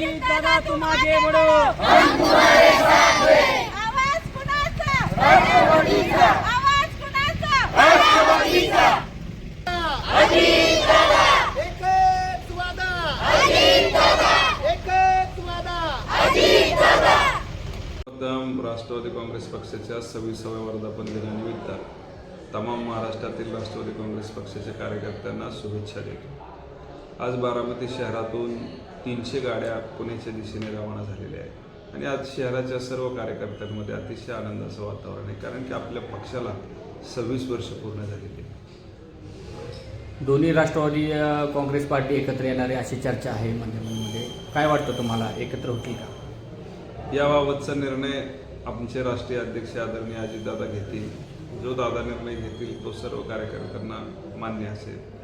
अजित दादा तुम आगे बढ़ो आवाज कुणाचा? आवाज कुणाचा? एकच वादा एकच वादा एकदम राष्ट्रवादी काँग्रेस पक्षाच्या सव्वीसाव्या वर्धापन दिनानिमित्त तमाम महाराष्ट्रातील राष्ट्रवादी काँग्रेस पक्षाच्या कार्यकर्त्यांना शुभेच्छा देतो. आज बारामती शहरातून तीनशे गाड्या पुण्याच्या दिशेने रवाना झालेल्या आहेत. आणि आज शहराच्या सर्व कार्यकर्त्यांमध्ये अतिशय आनंदाचं वातावरण आहे कारण की आपल्या पक्षाला सव्वीस वर्ष पूर्ण झालेली आहेत. दोन्ही राष्ट्रवादी काँग्रेस पार्टी एकत्र येणारे अशी चर्चा आहे माध्यमांमध्ये. काय वाटतं तुम्हाला? एकत्र होतील का? याबाबतचा निर्णय आमचे राष्ट्रीय अध्यक्ष आदरणीय अजितदादा घेतील. जो दादा निर्णय घेतील तो सर्व कार्यकर्त्यांना मान्य असेल.